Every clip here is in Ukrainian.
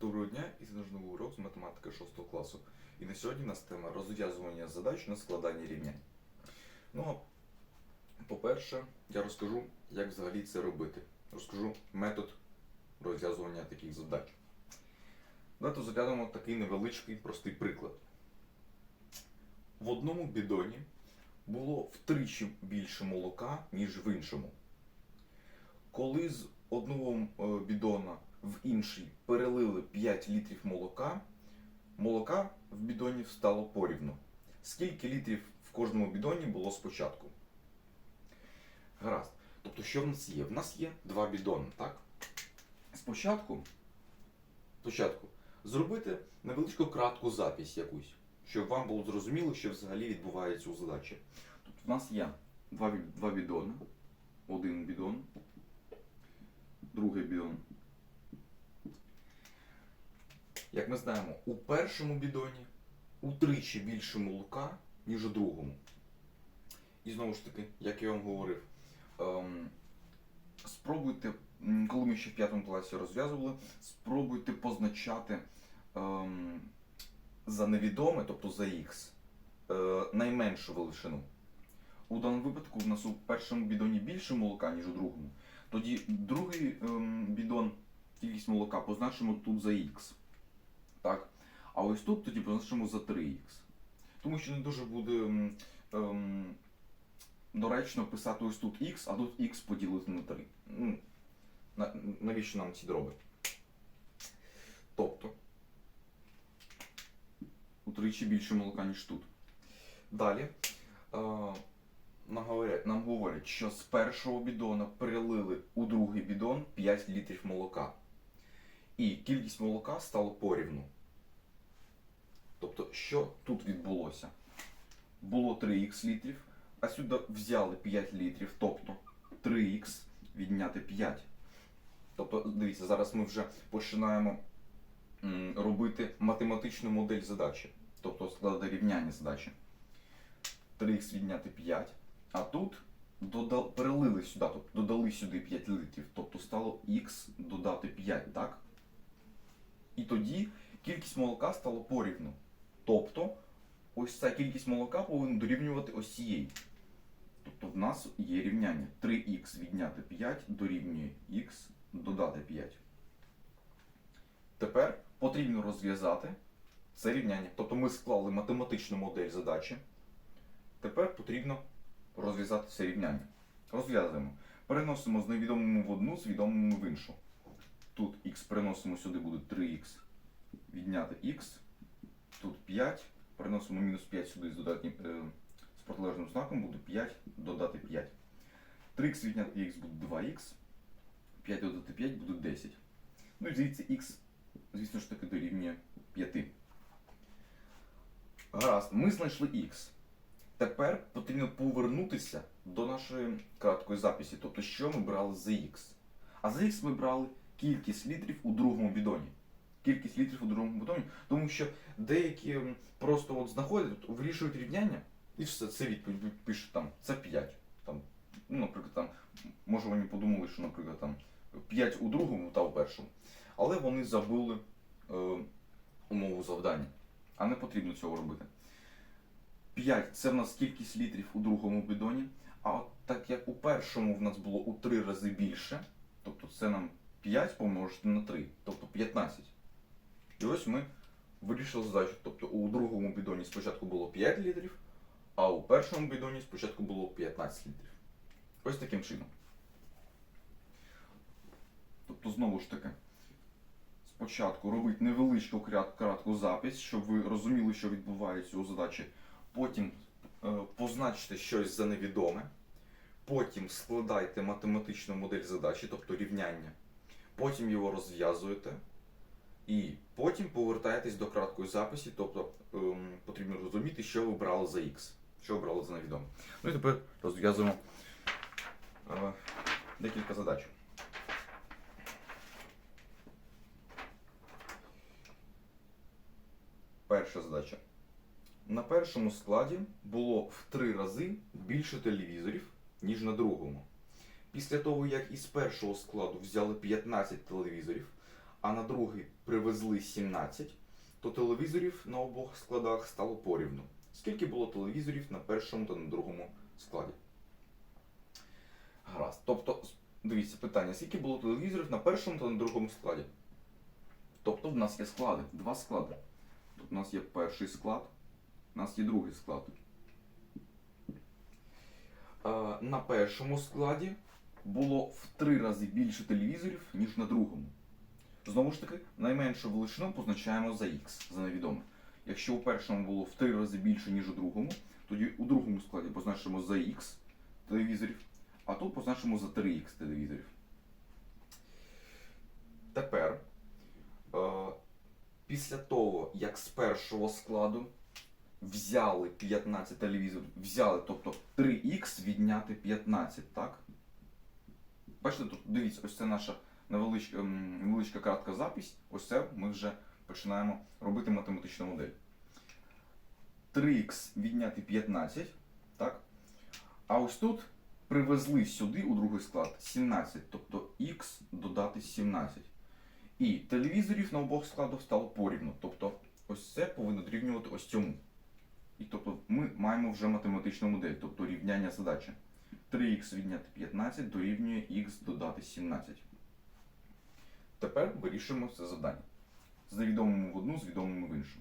Доброго дня і це наш урок з математики 6 класу. І на сьогодні у нас тема розв'язування задач на складання рівнянь. Ну, по-перше, я розкажу, як взагалі це робити. Розкажу метод розв'язування таких задач. Давайте розглянемо такий невеличкий простий приклад. В одному бідоні було втричі більше молока, ніж в іншому. Коли з одного е, бідона в інший перелили 5 літрів молока, молока в бідоні стало порівну. Скільки літрів в кожному бідоні було спочатку? Гаразд. Тобто, що в нас є? В нас є два бідони, так? Спочатку, спочатку зробити невеличку кратку запись якусь, щоб вам було зрозуміло, що взагалі відбувається у задачі. Тут в нас є два, два бідони. Один бідон, другий бідон. Як ми знаємо, у першому бідоні утричі більше молока, ніж у другому. І знову ж таки, як я вам говорив, ем, спробуйте, коли ми ще в п'ятому класі розв'язували, спробуйте позначати ем, за невідоме, тобто за х, е, найменшу величину. У даному випадку в нас у першому бідоні більше молока, ніж у другому. Тоді другий ем, бідон, кількість молока позначимо тут за х. А ось тут тоді позначимо за 3х. Тому що не дуже буде ем, доречно писати ось тут х, а тут х поділити на 3. Ну, навіщо нам ці дроби? Тобто, утричі більше молока, ніж тут. Далі. Е, нам говорять, що з першого бідона перелили у другий бідон 5 літрів молока. І кількість молока стала порівну. Тобто, що тут відбулося? Було 3х літрів, а сюди взяли 5 літрів, тобто 3х відняти 5. Тобто, дивіться, зараз ми вже починаємо робити математичну модель задачі, тобто складати рівняння задачі. 3х відняти 5. А тут додав, перелили сюди, тобто додали сюди 5 літрів, тобто стало х додати 5, так? І тоді кількість молока стала порівну. Тобто, ось ця кількість молока повинна дорівнювати ось цієї. Тобто в нас є рівняння 3х відняти 5 дорівнює х додати 5. Тепер потрібно розв'язати це рівняння. Тобто ми склали математичну модель задачі. Тепер потрібно розв'язати це рівняння. Розв'язуємо. Переносимо з невідомими в одну, з відомими в іншу. Тут х переносимо сюди буде 3х відняти х. Тут 5. Переносимо мінус 5 сюди з, додатнім, е, з протилежним знаком буде 5 додати 5. 3х відняти х буде 2х. 5 додати 5 буде 10. Ну і звідси х, звісно ж таки, дорівнює 5. Гаразд, ми знайшли х. Тепер потрібно повернутися до нашої краткої записі, тобто що ми брали за х. А за х ми брали кількість літрів у другому бідоні. Кількість літрів у другому бідоні, тому що деякі просто от знаходять, вирішують рівняння, і все, це відповідь пишуть там, це 5. Там, ну, наприклад, там, може вони подумали, що, наприклад, там 5 у другому та у першому. Але вони забули е, умову завдання. А не потрібно цього робити. 5 це в нас кількість літрів у другому бідоні. А от так як у першому в нас було у 3 рази більше, тобто це нам 5 помножити на 3, тобто 15. І ось ми вирішили задачу. Тобто у другому бідоні спочатку було 5 літрів, а у першому бідоні спочатку було 15 літрів. Ось таким чином. Тобто, знову ж таки, спочатку робити невеличку кратку запись, щоб ви розуміли, що відбувається у задачі. Потім е, позначте щось за невідоме. Потім складайте математичну модель задачі, тобто рівняння. Потім його розв'язуєте. І потім повертаєтесь до краткої записі, тобто ем, потрібно розуміти, що ви брали за X, що ви брали за невідоме. Ну і тепер розв'язуємо е, декілька задач. Перша задача. На першому складі було в три рази більше телевізорів, ніж на другому. Після того, як із першого складу взяли 15 телевізорів, а на другий привезли 17, то телевізорів на обох складах стало порівну. Скільки було телевізорів на першому та на другому складі? Гаразд. Тобто, дивіться питання, скільки було телевізорів на першому та на другому складі? Тобто в нас є склади, два склади. Тут у нас є перший склад, у нас є другий склад. Е, На першому складі було в три рази більше телевізорів, ніж на другому. Знову ж таки, найменшу величину позначаємо за Х, за невідоме. Якщо у першому було в три рази більше, ніж у другому, тоді у другому складі позначимо за Х телевізорів, а тут позначимо за 3х телевізорів. Тепер, е, після того, як з першого складу взяли 15 телевізорів, взяли, тобто 3х відняти 15, так? Бачите, тут дивіться, ось це наша невеличка, невеличка кратка запись. Ось це ми вже починаємо робити математичну модель. 3х відняти 15, так? А ось тут привезли сюди у другий склад 17, тобто х додати 17. І телевізорів на обох складах стало порівну. Тобто ось це повинно дорівнювати ось цьому. І тобто ми маємо вже математичну модель, тобто рівняння задачі. 3х відняти 15 дорівнює х додати 17. Тепер вирішуємо це завдання. З невідомими в одну, з відомими в іншу.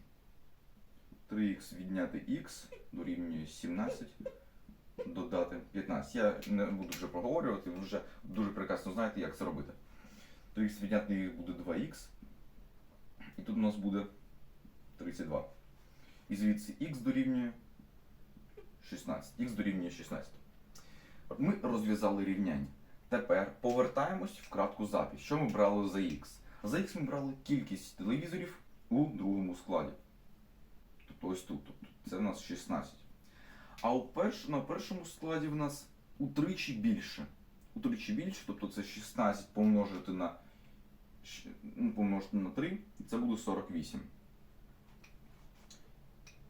3х відняти х дорівнює 17 додати 15. Я не буду вже проговорювати, ви вже дуже прекрасно знаєте, як це робити. 3х відняти буде 2х. І тут у нас буде 32. І звідси х дорівнює 16. Х дорівнює 16. Ми розв'язали рівняння. Тепер повертаємось в кратку запись. Що ми брали за х? За х ми брали кількість телевізорів у другому складі. Тобто ось тут. Тобто це в нас 16. А у перш, на першому складі в нас утричі більше. Утричі більше, тобто це 16 помножити на, ну, помножити на 3, це буде 48.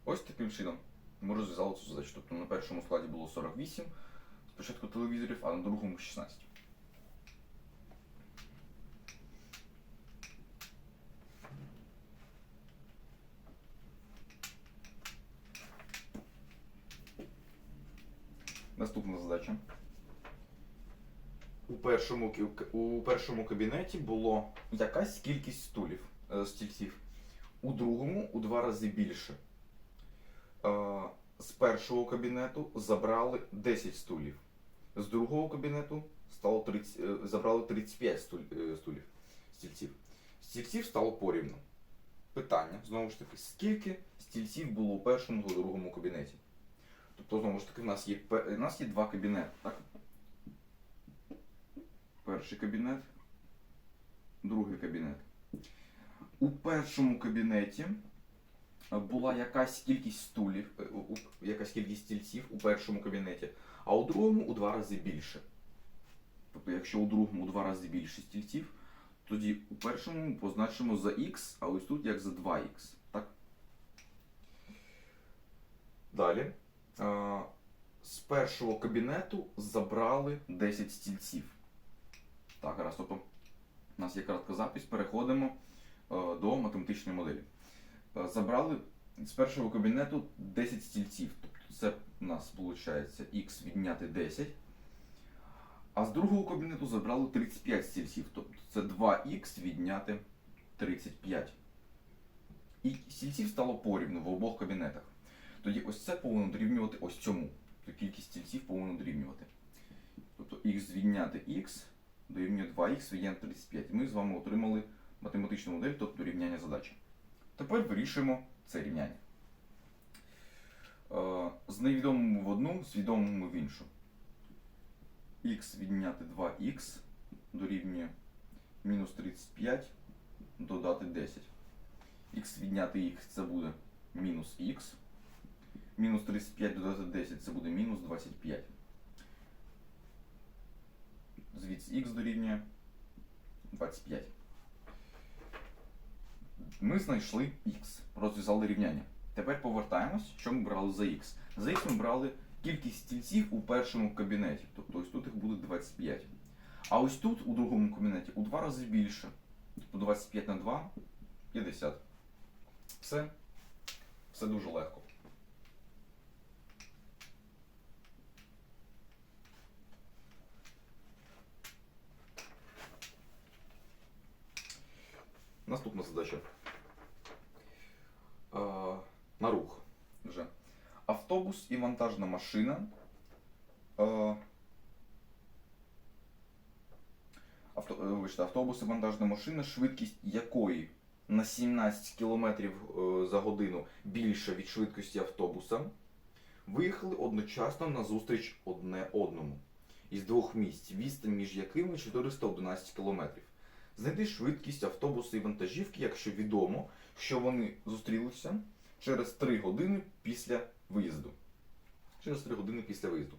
Ось таким чином ми розв'язали цю задачу. Тобто на першому складі було 48 спочатку телевізорів, а на другому 16. Наступна задача. У першому, у першому кабінеті було якась кількість стулів, е, стільців. У другому у два рази більше. Е, З першого кабінету забрали 10 стулів. З другого кабінету стало 30, е, забрали 35 стуль- е, стулів, стільців. Стільців стало порівну. Питання, знову ж таки, скільки стільців було у першому та другому кабінеті? Тобто, знову ж таки, в нас є, у нас є два кабінети, так? Перший кабінет, другий кабінет. У першому кабінеті е, була якась кількість стулів, е, якась кількість стільців у першому кабінеті, а у другому у два рази більше. Тобто, якщо у другому у два рази більше стільців, тоді у першому позначимо за х, а ось тут як за 2х. Так? Далі. З першого кабінету забрали 10 стільців. Так, гаразд, тобто у нас є коротка запись, переходимо е, до математичної моделі. Е, Забрали з першого кабінету 10 стільців. Тобто це у нас виходить х відняти 10. А з другого кабінету забрали 35 стільців. Тобто це 2х відняти 35. І стільців стало порівну в обох кабінетах. Тоді ось це повинно дорівнювати ось цьому. Тобто кількість стільців повинно дорівнювати. Тобто х відняти х дорівнює 2х відняти 35. І ми з вами отримали математичну модель, тобто рівняння задачі. Тепер вирішуємо це рівняння. Е, З невідомими в одну, з відомими в іншу. х відняти 2х дорівнює мінус 35 додати 10. х відняти х це буде мінус х. Мінус 35 додати 10 це буде мінус 25. Звідси х дорівнює 25. Ми знайшли х, розв'язали рівняння. Тепер повертаємось, що ми брали за х. За х ми брали кількість стільців у першому кабінеті. Тобто ось тут їх буде 25. А ось тут, у другому кабінеті, у два рази більше. Тобто 25 на 2 50. Все. Все дуже легко. Наступна задача. Е, на рух вже. Автобус і вантажна машина. Е, авто, е, вибачте, автобус і вантажна машина, швидкість якої на 17 км е, за годину більша від швидкості автобуса, виїхали одночасно на зустріч одне одному із двох місць, відстань між якими 411 км. Знайти швидкість автобуса і вантажівки, якщо відомо, що вони зустрілися через 3 години після виїзду. Через 3 години після виїзду.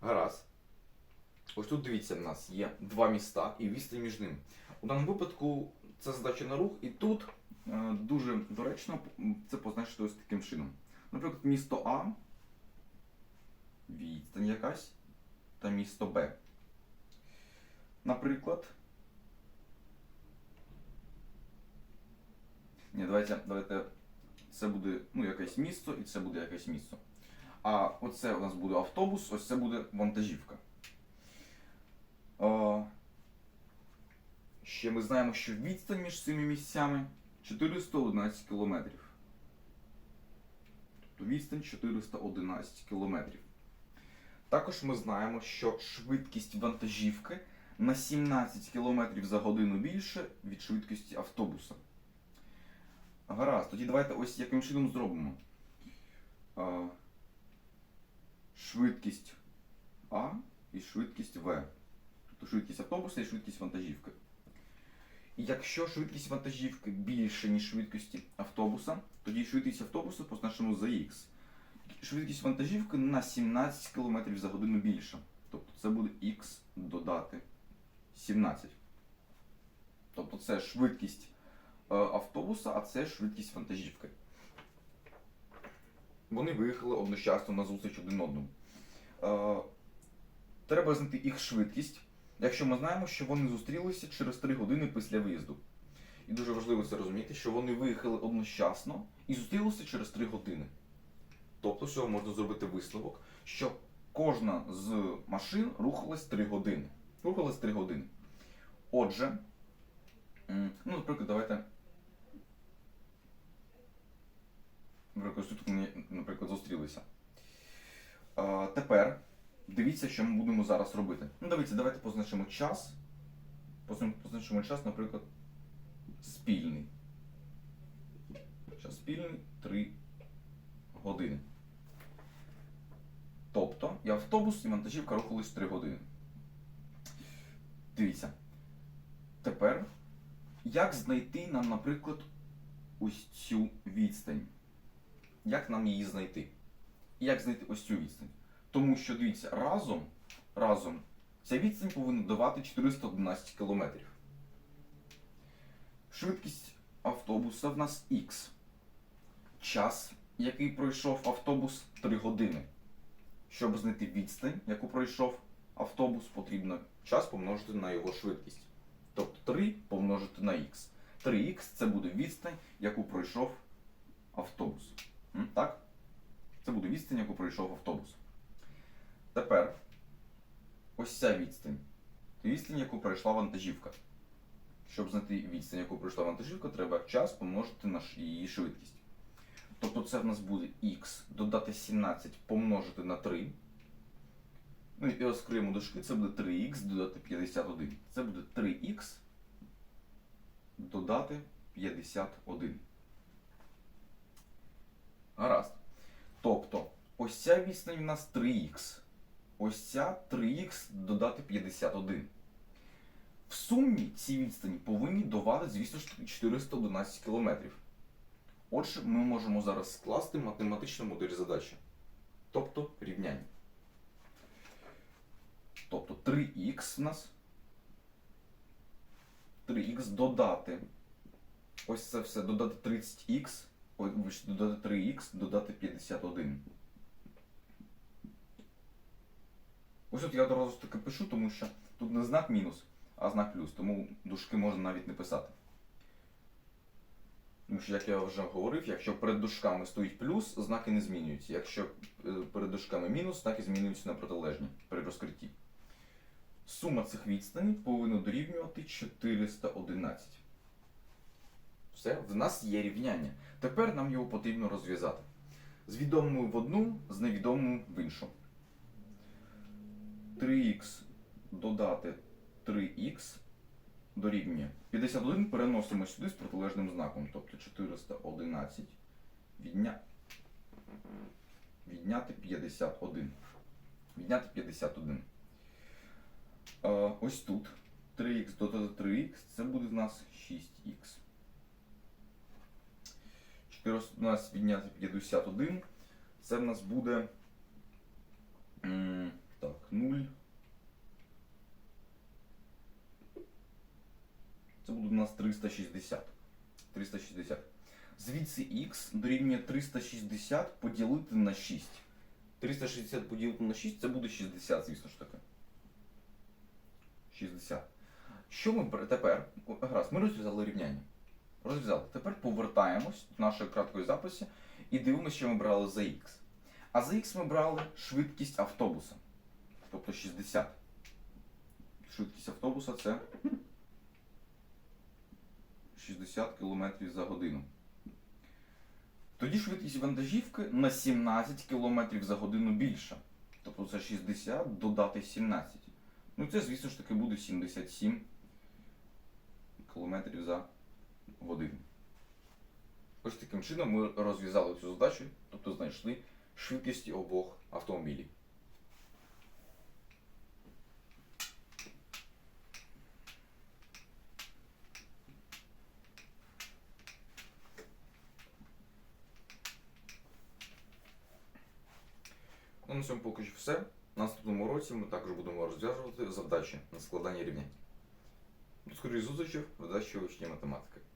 Гаразд. Ось тут дивіться, в нас є два міста і відстань між ними. У даному випадку це задача на рух, і тут е, дуже доречно це позначити ось таким чином. Наприклад, місто А, відстань якась, та місто Б. Наприклад. Ні, давайте, давайте. Це буде ну, якесь місто і це буде якесь місто. А оце у нас буде автобус, ось це буде вантажівка. Е, Ще ми знаємо, що відстань між цими місцями 411 кілометрів. Тобто відстань 411 кілометрів. Також ми знаємо, що швидкість вантажівки на 17 км за годину більше від швидкості автобуса. Гаразд, тоді давайте ось яким чином зробимо. А, швидкість А і швидкість В. Тобто швидкість автобуса і швидкість вантажівки. І якщо швидкість вантажівки більше, ніж швидкості автобуса, тоді швидкість автобуса позначимо за Х. Швидкість вантажівки на 17 км за годину більша. Тобто це буде Х додати 17. Тобто це швидкість автобуса, а це швидкість вантажівки. Вони виїхали одночасно на зустріч один одному. Е, Треба знайти їх швидкість, якщо ми знаємо, що вони зустрілися через 3 години після виїзду. І дуже важливо це розуміти, що вони виїхали одночасно і зустрілися через 3 години. Тобто, з цього можна зробити висновок, що кожна з машин рухалась 3 години. Рухалась 3 години. Отже, ну, наприклад, давайте. Наприклад, тут наприклад, зустрілися. А, тепер дивіться, що ми будемо зараз робити. Ну, дивіться, давайте позначимо час. Позначимо час, наприклад, спільний. Час спільний 3 години. Тобто і автобус, і вантажівка рухались 3 години. Дивіться. Тепер, як знайти нам, наприклад, ось цю відстань? Як нам її знайти? І як знайти ось цю відстань? Тому що, дивіться, разом, разом ця відстань повинна давати 411 кілометрів. Швидкість автобуса в нас Х. Час, який пройшов автобус 3 години. Щоб знайти відстань, яку пройшов автобус, потрібно час помножити на його швидкість. Тобто 3 помножити на х. 3х це буде відстань, яку пройшов автобус. Так? Це буде відстань, яку пройшов автобус. Тепер ось ця відстань. Відстань, яку пройшла вантажівка. Щоб знайти відстань, яку пройшла вантажівка, треба час помножити на її швидкість. Тобто це в нас буде х додати 17 помножити на 3. Ну і розкриємо дужки, це буде 3х додати 51. Це буде 3х додати 51. Гаразд. Тобто, ось ця відстань в нас 3х. Ось ця 3х додати 51. В сумі ці відстані повинні давати, звісно ж, 411 кілометрів. Отже, ми можемо зараз скласти математичну модель задачі. Тобто рівняння. Тобто 3х в нас. 3х додати. Ось це все додати 30х. Ой, додати 3х, додати 51. Ось тут я одразу таки пишу, тому що тут не знак мінус, а знак плюс, тому дужки можна навіть не писати. Тому що, як я вже говорив, якщо перед дужками стоїть плюс, знаки не змінюються. Якщо е, перед дужками мінус, знаки змінюються на протилежні при розкритті. Сума цих відстаней повинна дорівнювати 411. Все, в нас є рівняння. Тепер нам його потрібно розв'язати. З відомою в одну, з невідомою в іншу. 3х додати 3х дорівнює 51 переносимо сюди з протилежним знаком, тобто 411 відня... відняти 51. Відняти 51. Е, ось тут 3х додати 3х, це буде в нас 6х. 411 відняти 51, це в нас буде так, 0. Це буде у нас 360. 360. Звідси х дорівнює 360 поділити на 6. 360 поділити на 6 це буде 60, звісно ж таки. 60. Що ми тепер? Гаразд, ми розв'язали рівняння. Розв'язали. Тепер повертаємось до нашої краткої записи і дивимося, що ми брали за х. А за х ми брали швидкість автобуса. Тобто 60. Швидкість автобуса це 60 км за годину. Тоді швидкість вантажівки на 17 км за годину більша. Тобто це 60 додати 17. Ну це, звісно ж таки, буде 77 км за годину. Ось таким чином ми розв'язали цю задачу, тобто знайшли швидкість обох автомобілів. Ну, на цьому поки що все. В наступному році ми також будемо розв'язувати задачі на складання рівнянь. До скорої зустрічі в задачі учні математики.